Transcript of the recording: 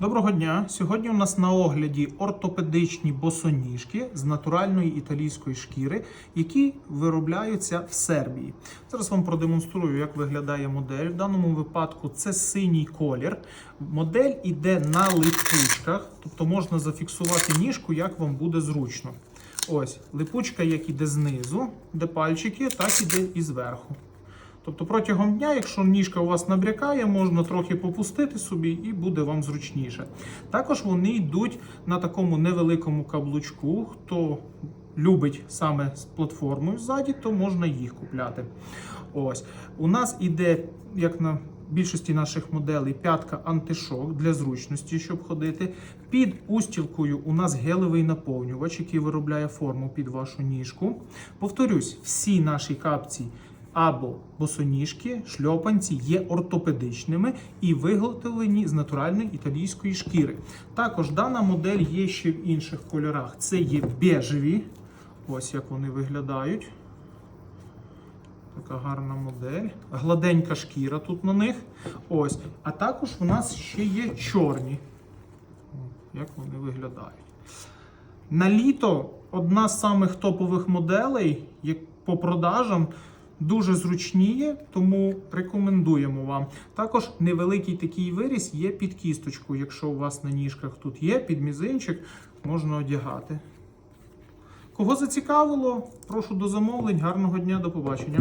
Доброго дня! Сьогодні у нас на огляді ортопедичні босоніжки з натуральної італійської шкіри, які виробляються в Сербії. Зараз вам продемонструю, як виглядає модель. В даному випадку це синій колір. Модель іде на липучках, тобто можна зафіксувати ніжку, як вам буде зручно. Ось липучка, як іде знизу, де пальчики, так іде і зверху. Тобто протягом дня, якщо ніжка у вас набрякає, можна трохи попустити собі і буде вам зручніше. Також вони йдуть на такому невеликому каблучку. Хто любить саме з платформою ззаді, то можна їх купляти. Ось у нас іде, як на більшості наших моделей, п'ятка антишок для зручності, щоб ходити. Під устілкою у нас гелевий наповнювач, який виробляє форму під вашу ніжку. Повторюсь, всі наші капці або босоніжки, шльопанці є ортопедичними і виготовлені з натуральної італійської шкіри. Також дана модель є ще в інших кольорах. Це є бежеві. Ось як вони виглядають. Така гарна модель. Гладенька шкіра тут на них. Ось. А також у нас ще є чорні. Як вони виглядають. На літо одна з самих топових моделей по продажам. Дуже зручніє, тому рекомендуємо вам. Також невеликий такий виріс є під кісточку. Якщо у вас на ніжках тут є, під мізинчик, можна одягати. Кого зацікавило, прошу до замовлень. Гарного дня, до побачення.